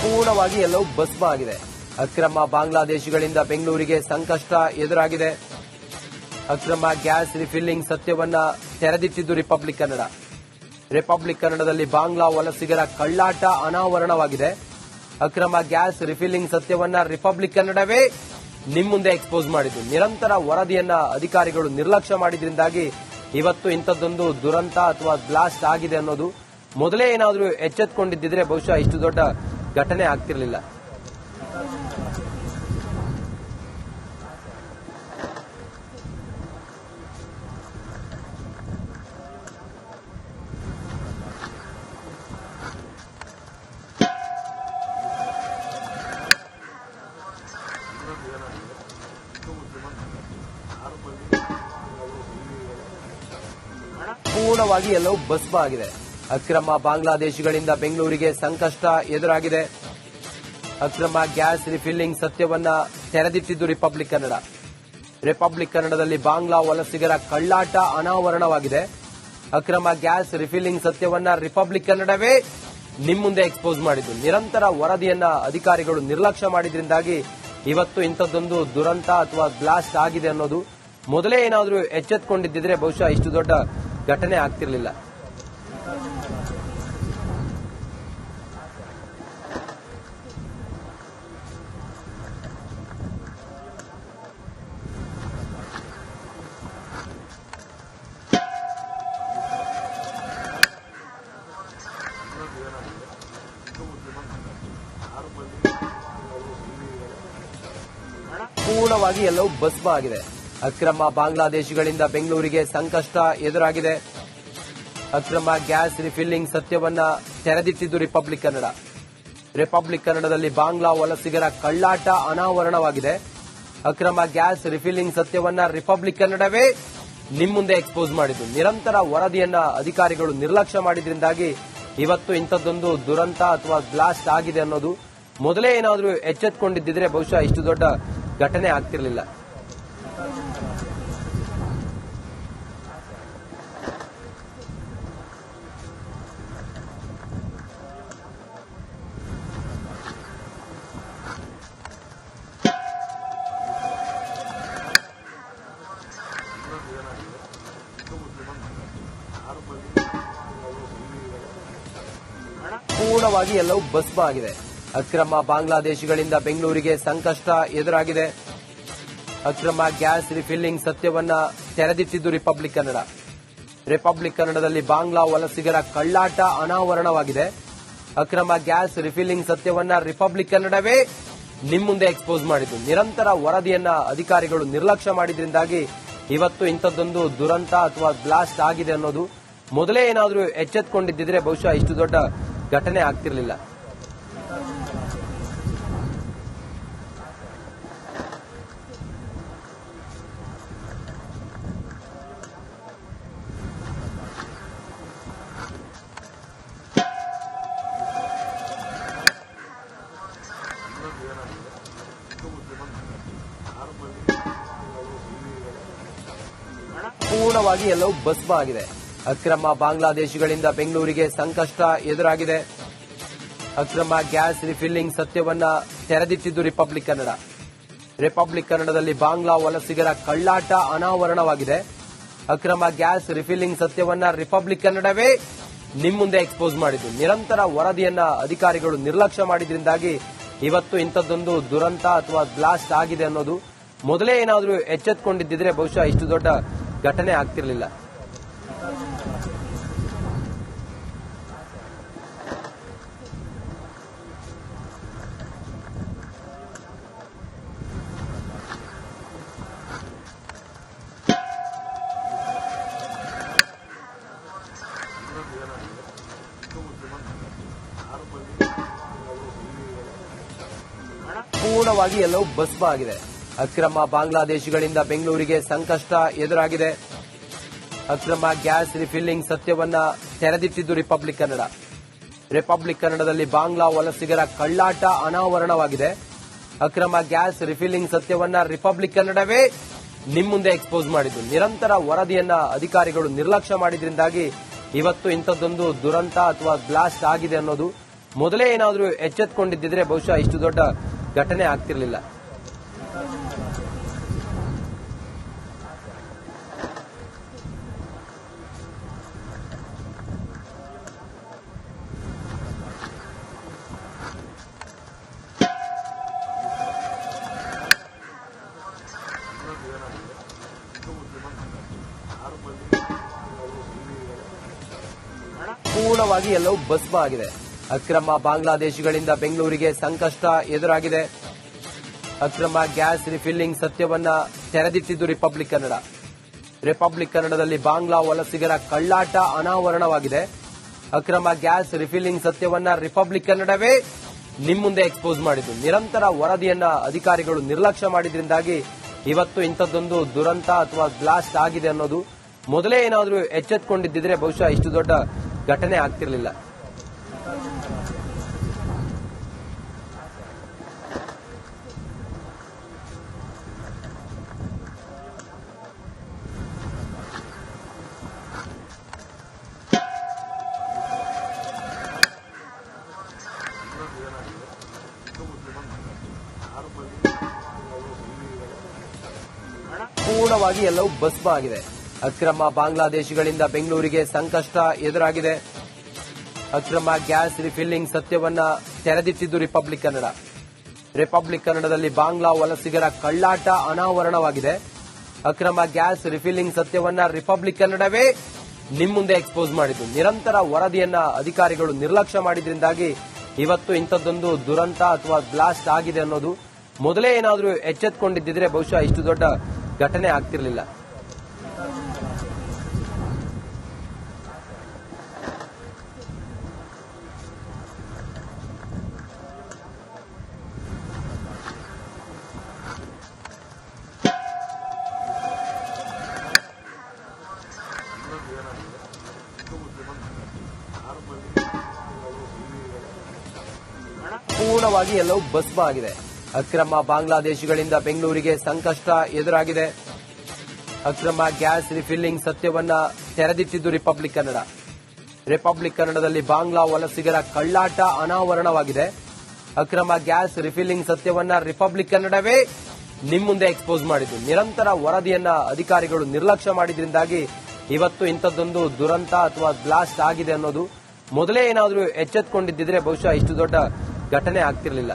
ಸಂಪೂರ್ಣವಾಗಿ ಎಲ್ಲವೂ ಭಸ್ಮ ಆಗಿದೆ. ಅಕ್ರಮ ಬಾಂಗ್ಲಾದೇಶಿಗಳಿಂದ ಬೆಂಗಳೂರಿಗೆ ಸಂಕಷ್ಟ ಎದುರಾಗಿದೆ. ಅಕ್ರಮ ಗ್ಯಾಸ್ ರಿಫಿಲ್ಲಿಂಗ್ ಸತ್ಯವನ್ನ ತೆರೆದಿಟ್ಟಿದ್ದು ರಿಪಬ್ಲಿಕ್ ಕನ್ನಡ. ರಿಪಬ್ಲಿಕ್ ಕನ್ನಡದಲ್ಲಿ ಬಾಂಗ್ಲಾ ವಲಸಿಗರ ಕಳ್ಳಾಟ ಅನಾವರಣವಾಗಿದೆ. ಅಕ್ರಮ ಗ್ಯಾಸ್ ರಿಫಿಲ್ಲಿಂಗ್ ಸತ್ಯವನ್ನ ರಿಪಬ್ಲಿಕ್ ಕನ್ನಡವೇ ನಿಮ್ಮ ಮುಂದೆ ಎಕ್ಸ್ಪೋಸ್ ಮಾಡಿದ್ದು. ನಿರಂತರ ವರದಿಯನ್ನ ಅಧಿಕಾರಿಗಳು ನಿರ್ಲಕ್ಷ್ಯ ಮಾಡಿದ್ರಿಂದಾಗಿ ಇವತ್ತು ಇಂಥದ್ದೊಂದು ದುರಂತ ಅಥವಾ ಬ್ಲಾಸ್ಟ್ ಆಗಿದೆ ಅನ್ನೋದು ಮೊದಲೇ ಏನಾದರೂ ಎಚ್ಚೆತ್ಕೊಂಡಿದ್ದಿದ್ರೆ ಬಹುಶಃ ಇಷ್ಟು ದೊಡ್ಡ ಘಟನೆ ಆಗ್ತಿರ್ಲಿಲ್ಲ. ಪೂರ್ಣವಾಗಿ ಎಲ್ಲವೂ ಭಸ್ಮ ಆಗಿದೆ. ಅಕ್ರಮ ಬಾಂಗ್ಲಾದೇಶಿಗಳಿಂದ ಬೆಂಗಳೂರಿಗೆ ಸಂಕಷ್ಟ ಎದುರಾಗಿದೆ. ಅಕ್ರಮ ಗ್ಯಾಸ್ ರಿಫಿಲ್ಲಿಂಗ್ ಸತ್ಯವನ್ನ ತೆರೆದಿಟ್ಟಿದ್ದು ರಿಪಬ್ಲಿಕ್ ಕನ್ನಡ. ರಿಪಬ್ಲಿಕ್ ಕನ್ನಡದಲ್ಲಿ ಬಾಂಗ್ಲಾ ವಲಸಿಗರ ಕಳ್ಳಾಟ ಅನಾವರಣವಾಗಿದೆ. ಅಕ್ರಮ ಗ್ಯಾಸ್ ರಿಫಿಲ್ಲಿಂಗ್ ಸತ್ಯವನ್ನ ರಿಪಬ್ಲಿಕ್ ಕನ್ನಡವೇ ನಿಮ್ಮ ಮುಂದೆ ಎಕ್ಸ್ಪೋಸ್ ಮಾಡಿದ್ದು. ನಿರಂತರ ವರದಿಯನ್ನ ಅಧಿಕಾರಿಗಳು ನಿರ್ಲಕ್ಷ್ಯ ಮಾಡಿದ್ರಿಂದಾಗಿ ಇವತ್ತು ಇಂಥದ್ದೊಂದು ದುರಂತ ಅಥವಾ ಬ್ಲಾಸ್ಟ್ ಆಗಿದೆ ಅನ್ನೋದು ಮೊದಲೇ ಏನಾದರೂ ಎಚ್ಚೆತ್ಕೊಂಡಿದ್ದಿದ್ರೆ ಬಹುಶಃ ಇಷ್ಟು ದೊಡ್ಡ ಘಟನೆ ಆಗ್ತಿರ್ಲಿಲ್ಲ. ಸಂಪೂರ್ಣವಾಗಿ ಎಲ್ಲವೂ ಭಸ್ಮ ಆಗಿದೆ. ಅಕ್ರಮ ಬಾಂಗ್ಲಾದೇಶಿಗಳಿಂದ ಬೆಂಗಳೂರಿಗೆ ಸಂಕಷ್ಟ ಎದುರಾಗಿದೆ. ಅಕ್ರಮ ಗ್ಯಾಸ್ ರಿಫಿಲ್ಲಿಂಗ್ ಸತ್ಯವನ್ನ ತೆರೆದಿಟ್ಟಿದ್ದು ರಿಪಬ್ಲಿಕ್ ಕನ್ನಡ. ರಿಪಬ್ಲಿಕ್ ಕನ್ನಡದಲ್ಲಿ ಬಾಂಗ್ಲಾ ವಲಸಿಗರ ಕಳ್ಳಾಟ ಅನಾವರಣವಾಗಿದೆ. ಅಕ್ರಮ ಗ್ಯಾಸ್ ರಿಫಿಲ್ಲಿಂಗ್ ಸತ್ಯವನ್ನ ರಿಪಬ್ಲಿಕ್ ಕನ್ನಡವೇ ನಿಮ್ಮ ಮುಂದೆ ಎಕ್ಸ್ಪೋಸ್ ಮಾಡಿದ್ದು. ನಿರಂತರ ವರದಿಯನ್ನ ಅಧಿಕಾರಿಗಳು ನಿರ್ಲಕ್ಷ್ಯ ಮಾಡಿದ್ರಿಂದಾಗಿ ಇವತ್ತು ಇಂಥದ್ದೊಂದು ದುರಂತ ಅಥವಾ ಬ್ಲಾಸ್ಟ್ ಆಗಿದೆ ಅನ್ನೋದು ಮೊದಲೇ ಏನಾದರೂ ಎಚ್ಚೆತ್ಕೊಂಡಿದ್ದಿದ್ರೆ ಬಹುಶಃ ಇಷ್ಟು ದೊಡ್ಡ ಘಟನೆ ಆಗ್ತಿರ್ಲಿಲ್ಲ. ಪೂರ್ಣವಾಗಿ ಎಲ್ಲವೂ ಭಸ್ಮ ಆಗಿದೆ. ಅಕ್ರಮ ಬಾಂಗ್ಲಾದೇಶಿಗಳಿಂದ ಬೆಂಗಳೂರಿಗೆ ಸಂಕಷ್ಟ ಎದುರಾಗಿದೆ. ಅಕ್ರಮ ಗ್ಯಾಸ್ ರಿಫಿಲ್ಲಿಂಗ್ ಸತ್ಯವನ್ನ ತೆರೆದಿಟ್ಟಿದ್ದು ರಿಪಬ್ಲಿಕ್ ಕನ್ನಡ. ರಿಪಬ್ಲಿಕ್ ಕನ್ನಡದಲ್ಲಿ ಬಾಂಗ್ಲಾ ವಲಸಿಗರ ಕಳ್ಳಾಟ ಅನಾವರಣವಾಗಿದೆ. ಅಕ್ರಮ ಗ್ಯಾಸ್ ರಿಫಿಲ್ಲಿಂಗ್ ಸತ್ಯವನ್ನ ರಿಪಬ್ಲಿಕ್ ಕನ್ನಡವೇ ನಿಮ್ಮ ಮುಂದೆ ಎಕ್ಸ್ಪೋಸ್ ಮಾಡಿದ್ದು. ನಿರಂತರ ವರದಿಯನ್ನ ಅಧಿಕಾರಿಗಳು ನಿರ್ಲಕ್ಷ್ಯ ಮಾಡಿದ್ರಿಂದಾಗಿ ಇವತ್ತು ಇಂಥದ್ದೊಂದು ದುರಂತ ಅಥವಾ ಬ್ಲಾಸ್ಟ್ ಆಗಿದೆ ಅನ್ನೋದು ಮೊದಲೇ ಏನಾದರೂ ಎಚ್ಚೆತ್ಕೊಂಡಿದ್ದಿದ್ರೆ ಬಹುಶಃ ಇಷ್ಟು ದೊಡ್ಡ ಘಟನೆ ಆಗ್ತಿರ್ಲಿಲ್ಲ. ಸಂಪೂರ್ಣವಾಗಿ ಎಲ್ಲವೂ ಭಸ್ಮ ಆಗಿದೆ. ಅಕ್ರಮ ಬಾಂಗ್ಲಾದೇಶಿಗಳಿಂದ ಬೆಂಗಳೂರಿಗೆ ಸಂಕಷ್ಟ ಎದುರಾಗಿದೆ. ಅಕ್ರಮ ಗ್ಯಾಸ್ ರಿಫಿಲ್ಲಿಂಗ್ ಸತ್ಯವನ್ನ ತೆರೆದಿಟ್ಟಿದ್ದು ರಿಪಬ್ಲಿಕ್ ಕನ್ನಡ. ರಿಪಬ್ಲಿಕ್ ಕನ್ನಡದಲ್ಲಿ ಬಾಂಗ್ಲಾ ವಲಸಿಗರ ಕಳ್ಳಾಟ ಅನಾವರಣವಾಗಿದೆ. ಅಕ್ರಮ ಗ್ಯಾಸ್ ರಿಫಿಲ್ಲಿಂಗ್ ಸತ್ಯವನ್ನ ರಿಪಬ್ಲಿಕ್ ಕನ್ನಡವೇ ನಿಮ್ಮ ಮುಂದೆ ಎಕ್ಸ್ಪೋಸ್ ಮಾಡಿದ್ದು. ನಿರಂತರ ವರದಿಯನ್ನ ಅಧಿಕಾರಿಗಳು ನಿರ್ಲಕ್ಷ್ಯ ಮಾಡಿದ್ರಿಂದಾಗಿ ಇವತ್ತು ಇಂಥದ್ದೊಂದು ದುರಂತ ಅಥವಾ ಬ್ಲಾಸ್ಟ್ ಆಗಿದೆ ಅನ್ನೋದು ಮೊದಲೇ ಏನಾದರೂ ಎಚ್ಚೆತ್ಕೊಂಡಿದ್ದಿದ್ರೆ ಬಹುಶಃ ಇಷ್ಟು ದೊಡ್ಡ ಘಟನೆ ಆಗ್ತಿರ್ಲಿಲ್ಲ. ಪೂರ್ಣವಾಗಿ ಎಲ್ಲವೂ ಭಸ್ಮ ಆಗಿದೆ ಅಕ್ರಮ ಬಾಂಗ್ಲಾದೇಶಿಗಳಿಂದ ಬೆಂಗಳೂರಿಗೆ ಸಂಕಷ್ಟ ಎದುರಾಗಿದೆ. ಅಕ್ರಮ ಗ್ಯಾಸ್ ರಿಫಿಲ್ಲಿಂಗ್ ಸತ್ಯವನ್ನ ತೆರೆದಿಟ್ಟಿದ್ದು ರಿಪಬ್ಲಿಕ್ ಕನ್ನಡ. ರಿಪಬ್ಲಿಕ್ ಕನ್ನಡದಲ್ಲಿ ಬಾಂಗ್ಲಾ ವಲಸಿಗರ ಕಳ್ಳಾಟ ಅನಾವರಣವಾಗಿದೆ. ಅಕ್ರಮ ಗ್ಯಾಸ್ ರಿಫಿಲ್ಲಿಂಗ್ ಸತ್ಯವನ್ನ ರಿಪಬ್ಲಿಕ್ ಕನ್ನಡವೇ ನಿಮ್ಮ ಮುಂದೆ ಎಕ್ಸ್ಪೋಸ್ ಮಾಡಿದ್ದು. ನಿರಂತರ ವರದಿಯನ್ನ ಅಧಿಕಾರಿಗಳು ನಿರ್ಲಕ್ಷ್ಯ ಮಾಡಿದ್ರಿಂದಾಗಿ ಇವತ್ತು ಇಂಥದ್ದೊಂದು ದುರಂತ ಅಥವಾ ಬ್ಲಾಸ್ಟ್ ಆಗಿದೆ ಅನ್ನೋದು ಮೊದಲೇ ಏನಾದರೂ ಎಚ್ಚೆತ್ಕೊಂಡಿದ್ದಿದ್ರೆ ಬಹುಶಃ ಇಷ್ಟು ದೊಡ್ಡ ಘಟನೆ ಆಗ್ತಿರ್ಲಿಲ್ಲ. ಪೂರ್ಣವಾಗಿ ಎಲ್ಲವೂ ಭಸ್ಮ ಆಗಿದೆ. ಅಕ್ರಮ ಬಾಂಗ್ಲಾದೇಶಿಗಳಿಂದ ಬೆಂಗಳೂರಿಗೆ ಸಂಕಷ್ಟ ಎದುರಾಗಿದೆ. ಅಕ್ರಮ ಗ್ಯಾಸ್ ರಿಫಿಲ್ಲಿಂಗ್ ಸತ್ಯವನ್ನ ತೆರೆದಿಟ್ಟಿದ್ದು ರಿಪಬ್ಲಿಕ್ ಕನ್ನಡ. ರಿಪಬ್ಲಿಕ್ ಕನ್ನಡದಲ್ಲಿ ಬಾಂಗ್ಲಾ ವಲಸಿಗರ ಕಳ್ಳಾಟ ಅನಾವರಣವಾಗಿದೆ. ಅಕ್ರಮ ಗ್ಯಾಸ್ ರಿಫಿಲ್ಲಿಂಗ್ ಸತ್ಯವನ್ನ ರಿಪಬ್ಲಿಕ್ ಕನ್ನಡವೇ ನಿಮ್ಮ ಮುಂದೆ ಎಕ್ಸ್ಪೋಸ್ ಮಾಡಿದ್ದು. ನಿರಂತರ ವರದಿಯನ್ನ ಅಧಿಕಾರಿಗಳು ನಿರ್ಲಕ್ಷ್ಯ ಮಾಡಿದ್ರಿಂದಾಗಿ ಇವತ್ತು ಇಂಥದ್ದೊಂದು ದುರಂತ ಅಥವಾ ಬ್ಲಾಸ್ಟ್ ಆಗಿದೆ ಅನ್ನೋದು ಮೊದಲೇ ಏನಾದರೂ ಎಚ್ಚೆತ್ಕೊಂಡಿದ್ದಿದ್ರೆ ಬಹುಶಃ ಇಷ್ಟು ದೊಡ್ಡ ಘಟನೆ ಆಗ್ತಿರ್ಲಿಲ್ಲ. ಪೂರ್ಣವಾಗಿ ಎಲ್ಲವೂ ಭಸ್ಮ ಆಗಿದೆ. ಅಕ್ರಮ ಬಾಂಗ್ಲಾದೇಶಿಗಳಿಂದ ಬೆಂಗಳೂರಿಗೆ ಸಂಕಷ್ಟ ಎದುರಾಗಿದೆ. ಅಕ್ರಮ ಗ್ಯಾಸ್ ರಿಫಿಲ್ಲಿಂಗ್ ಸತ್ಯವನ್ನ ತೆರೆದಿಟ್ಟಿದ್ದು ರಿಪಬ್ಲಿಕ್ ಕನ್ನಡ. ರಿಪಬ್ಲಿಕ್ ಕನ್ನಡದಲ್ಲಿ ಬಾಂಗ್ಲಾ ವಲಸಿಗರ ಕಳ್ಳಾಟ ಅನಾವರಣವಾಗಿದೆ. ಅಕ್ರಮ ಗ್ಯಾಸ್ ರಿಫಿಲ್ಲಿಂಗ್ ಸತ್ಯವನ್ನ ರಿಪಬ್ಲಿಕ್ ಕನ್ನಡವೇ ನಿಮ್ಮ ಮುಂದೆ ಎಕ್ಸ್ಪೋಸ್ ಮಾಡಿದ್ದು. ನಿರಂತರ ವರದಿಯನ್ನ ಅಧಿಕಾರಿಗಳು ನಿರ್ಲಕ್ಷ್ಯ ಮಾಡಿದ್ರಿಂದಾಗಿ ಇವತ್ತು ಇಂಥದ್ದೊಂದು ದುರಂತ ಅಥವಾ ಬ್ಲಾಸ್ಟ್ ಆಗಿದೆ ಅನ್ನೋದು ಮೊದಲೇ ಏನಾದರೂ ಎಚ್ಚೆತ್ಕೊಂಡಿದ್ದಿದ್ರೆ ಬಹುಶಃ ಇಷ್ಟು ದೊಡ್ಡ ಘಟನೆ ಆಗ್ತಿರ್ಲಿಲ್ಲ. ಪೂರ್ಣವಾಗಿ ಎಲ್ಲವೂ ಭಸ್ಮ ಆಗಿದೆ. ಅಕ್ರಮ ಬಾಂಗ್ಲಾದೇಶಿಗಳಿಂದ ಬೆಂಗಳೂರಿಗೆ ಸಂಕಷ್ಟ ಎದುರಾಗಿದೆ. ಅಕ್ರಮ ಗ್ಯಾಸ್ ರಿಫಿಲ್ಲಿಂಗ್ ಸತ್ಯವನ್ನ ತೆರೆದಿಟ್ಟಿದ್ದು ರಿಪಬ್ಲಿಕ್ ಕನ್ನಡ. ರಿಪಬ್ಲಿಕ್ ಕನ್ನಡದಲ್ಲಿ ಬಾಂಗ್ಲಾ ವಲಸಿಗರ ಕಳ್ಳಾಟ ಅನಾವರಣವಾಗಿದೆ. ಅಕ್ರಮ ಗ್ಯಾಸ್ ರಿಫಿಲ್ಲಿಂಗ್ ಸತ್ಯವನ್ನ ರಿಪಬ್ಲಿಕ್ ಕನ್ನಡವೇ ನಿಮ್ಮ ಮುಂದೆ ಎಕ್ಸ್ಪೋಸ್ ಮಾಡಿದ್ದು. ನಿರಂತರ ವರದಿಯನ್ನ ಅಧಿಕಾರಿಗಳು ನಿರ್ಲಕ್ಷ್ಯ ಮಾಡಿದ್ರಿಂದಾಗಿ ಇವತ್ತು ಇಂಥದ್ದೊಂದು ದುರಂತ ಅಥವಾ ಬ್ಲಾಸ್ಟ್ ಆಗಿದೆ ಅನ್ನೋದು ಮೊದಲೇ ಏನಾದರೂ ಎಚ್ಚೆತ್ಕೊಂಡಿದ್ದಿದ್ರೆ ಬಹುಶಃ ಇಷ್ಟು ದೊಡ್ಡ ಘಟನೆ ಆಗ್ತಿರ್ಲಿಲ್ಲ.